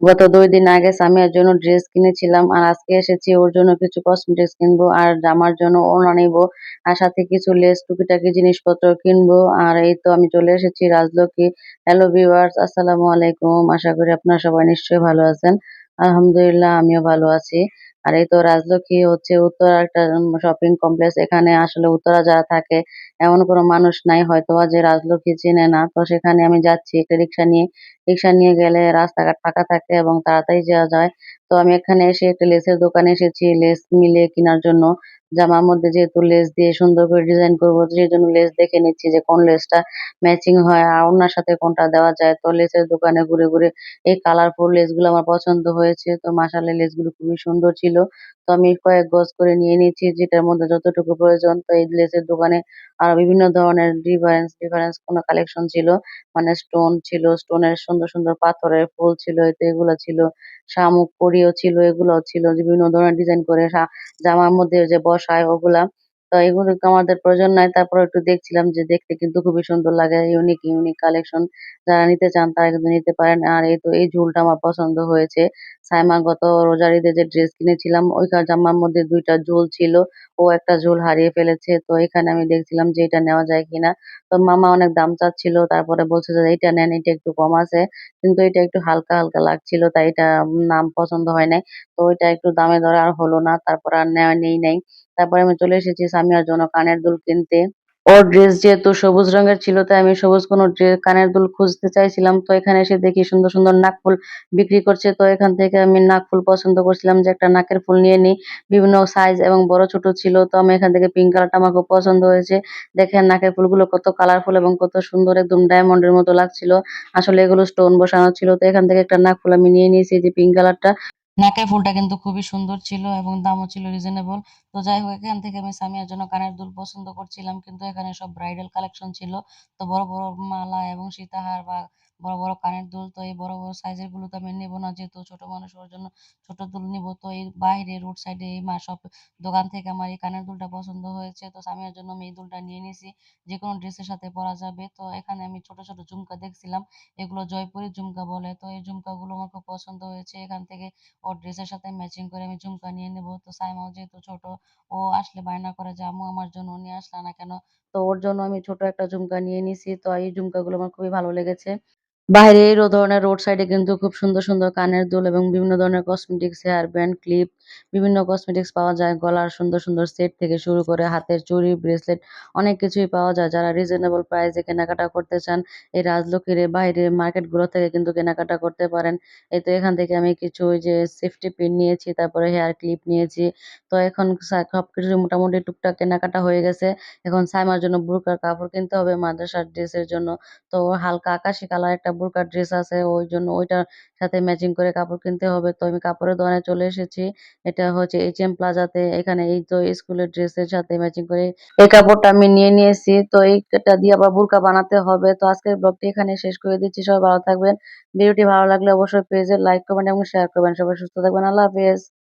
গত দুই দিন আগে সামিয়ার জন্য ড্রেস কিনেছিলাম। আর আজকে এসেছি ওর জন্য কিছু কসমেটিক্স কিনবো আর জামার জন্য ওড়না নিব আর সাথে কিছু লেস টুকিটাকি জিনিসপত্র কিনবো। আর এই তো আমি চলে এসেছি রাজলক্ষ্মী। হ্যালো ভিউয়ার্স আসসালামু আলাইকুম। আশা করি আপনারা সবাই নিশ্চয়ই ভালো আছেন। আলহামদুলিল্লাহ, আমিও ভালো আছি। আর এই তো রাজলক্ষী হচ্ছে উত্তরার একটা শপিং কমপ্লেক্স। এখানে আসলে উত্তরা যারা থাকে, এমন কোনো মানুষ নাই হয়তোবা যে রাজলক্ষী চেনে না। তো সেখানে আমি যাচ্ছি, একটা রিক্সা নিয়ে। রিক্সা নিয়ে গেলে রাস্তাঘাট ফাঁকা থাকে এবং তাড়াতাড়ি যাওয়া যায়। তো আমি এখানে এসে একটা লেস -এর দোকানে এসেছি, লেস মিলে কেনার জন্য। জামার মধ্যে যেহেতু লেস দিয়ে সুন্দর করে ডিজাইন করব সেজন্য লেস দেখে নিচ্ছি যে কোন লেসটা ম্যাচিং হয় আর ওড়নার সাথে কোনটা দেওয়া যায়। তো লেসের দোকানে ঘুরে, ঘুরে এই কালারফুল লেসগুলো আমার পছন্দ হয়েছে। তো মাশাআল্লাহ লেসগুলো খুবই সুন্দর ছিল। তো আমি কয়েক গজ করে নিয়ে নিয়েছি যেটার মধ্যে যতটুকু প্রয়োজন। তো এই লেসের দোকানে আরও বিভিন্ন ধরনের ডিফারেন্স, ডিফারেন্স কোনো কালেকশন ছিল। মানে স্টোন ছিল, স্টোনের সুন্দর, সুন্দর পাথরের ফুল ছিল, এতে এগুলা ছিল। শামুক কড়িও ছিল, এগুলাও ছিল। বিভিন্ন ধরনের ডিজাইন করে সা জামার মধ্যে যে বসায় ওগুলা। তো এগুলো তো আমাদের প্রয়োজন নাই। তারপরেও একটু দেখছিলাম যে দেখতে কিন্তু খুবই সুন্দর লাগে। Unique, unique collection. যারা নিতে চান তারা কিন্তু নিতে পারেন। আর এই তো এই ঝুলটা আমার পছন্দ হয়েছে। সাইমা গত রোজার ঈদে যে ড্রেস কিনেছিলাম ওইখান জামার মধ্যে দুইটা ঝুল ছিল। ও একটা ঝুল হারিয়ে ফেলেছে। তো এখানে আমি দেখছিলাম যে এটা নেওয়া যায় কিনা। তো মামা অনেক দাম চাচ্ছিল। তারপরে বলছে যে, "এইটা নেন, এটা একটু কম আছে।" কিন্তু এটা একটু হালকা, হালকা লাগছিল। তাই এটা নাম পছন্দ হয় নাই। তো ওইটা একটু দামে দরে আর হলো না। তারপর আর নেওয়া নেই নাই। তারপরে আমি চলে এসেছি সামিয়ার জন্য কানের দুল কিনতে। ওর ড্রেস যেহেতু সবুজ রঙের ছিল তাই আমি সবুজ কোনো কানের দুল খুঁজতে চাইছিলাম। তো এখানে এসে দেখি সুন্দর, সুন্দর নাক ফুল বিক্রি করছে। তো এখান থেকে আমি নাক ফুল পছন্দ করছিলাম যে একটা নাকের ফুল নিয়ে নিই। বিভিন্ন সাইজ এবং বড় ছোট ছিল। তো আমি এখান থেকে পিঙ্ক কালারটা আমার খুব পছন্দ হয়েছে। দেখেন নাকের ফুলগুলো কত কালারফুল এবং কত সুন্দর একদম ডায়মন্ডের মতো লাগছিল। আসলে এগুলো স্টোন বসানো ছিল। তো এখান থেকে একটা নাক ফুল আমি নিয়ে নিয়েছি যে পিঙ্ক কালারটা। নাকের ফুলটা কিন্তু খুবই সুন্দর ছিল এবং দামও ছিল রিজনেবল। তো যাই হোক এখান থেকে আমি সামিয়ার জন্য কানের দুল পছন্দ করছিলাম। কিন্তু এখানে সব ব্রাইডাল কালেকশন ছিল। তো বড়, বড় মালা এবং সীতাহার বা বড়, বড় কানের দুল। তো এই বড়, বড় সাইজেরগুলো তো আমি নেব না। যেহেতু ছোট মানুষ ওর জন্য ছোট দুল নিবো। তো এই বাইরে রোড সাইডে এই মা সব দোকান থেকে আমার এই কানের দুলটা পছন্দ হয়েছে। তো সামিয়ার জন্য আমি এই দুলটা নিয়ে নিছি। যেকোনো ড্রেসের সাথে পরা যাবে। তো এখানে আমি ছোট, ছোট ঝুমকা দেখছিলাম। এগুলো জয়পুরি ঝুমকা বলে। তো এই ঝুমকাগুলো আমার খুব পছন্দ হয়েছে। এখান থেকে ওর ড্রেসের সাথে ম্যাচিং করে আমি ঝুমকা নিয়ে নেব তো সাইমাও যেহেতু ছোট ও আসলে বায়না করে যে, "আম্মু আমার জন্য নিয়ে আসলা না কেন?" তো ওর জন্য আমি ছোট একটা ঝুমকা নিয়ে নিছি। তো এই ঝুমকাগুলো আমার খুবই ভালো লেগেছে। বাইরে এই ধরনের রোড সাইডে কিন্তু খুব সুন্দর, সুন্দর কানের দুল এবং বিভিন্ন ধরনের কসমেটিক্স, হেয়ার ব্যান্ড, ক্লিপ বিভিন্ন কসমেটিক্স পাওয়া যায়। গলার সুন্দর, সুন্দর সেট থেকে শুরু করে হাতের চুড়ি, ব্রেসলেট অনেক কিছুই পাওয়া যায়। যারা রিজনেবল প্রাইস কেনাকাটা করতে চান এই রাজলক্ষ্মীর বাইরের মার্কেটগুলো থেকে কিন্তু কেনাকাটা করতে পারেন। এই তো এখান থেকে আমি কিছু ওই যে সেফটি পিন নিয়েছি, তারপরে হেয়ার ক্লিপ নিয়েছি। তো এখন সা সবকিছু মোটামুটি টুকটাক কেনাকাটা হয়ে গেছে। এখন সাইমার জন্য বুরকার কাপড় কিনতে হবে মাদ্রাসার ড্রেসের জন্য। তো হালকা আকাশি কালার একটা বুরকার ড্রেস আছে ওই জন্য ওইটার সাথে ম্যাচিং করে কাপড় কিনতে হবে। তো আমি কাপড়ের দোকানে চলে এসেছি। এটা হচ্ছে এইচএম প্লাজাতে। এখানে এই তো স্কুলের ড্রেসের সাথে ম্যাচিং করে এই কাপড়টা আমি নিয়ে নিয়েছি। তো এইটা দিয়ে আবার বুরকা বানাতে হবে। তো আজকের ব্লগটি এখানে শেষ করে দিচ্ছি। সবাই ভালো থাকবেন। ভিডিওটি ভালো লাগলে অবশ্যই পেজে লাইক, কমেন্ট এবং শেয়ার করবেন। সবাই সুস্থ থাকবেন। আল্লাহ হাফেজ।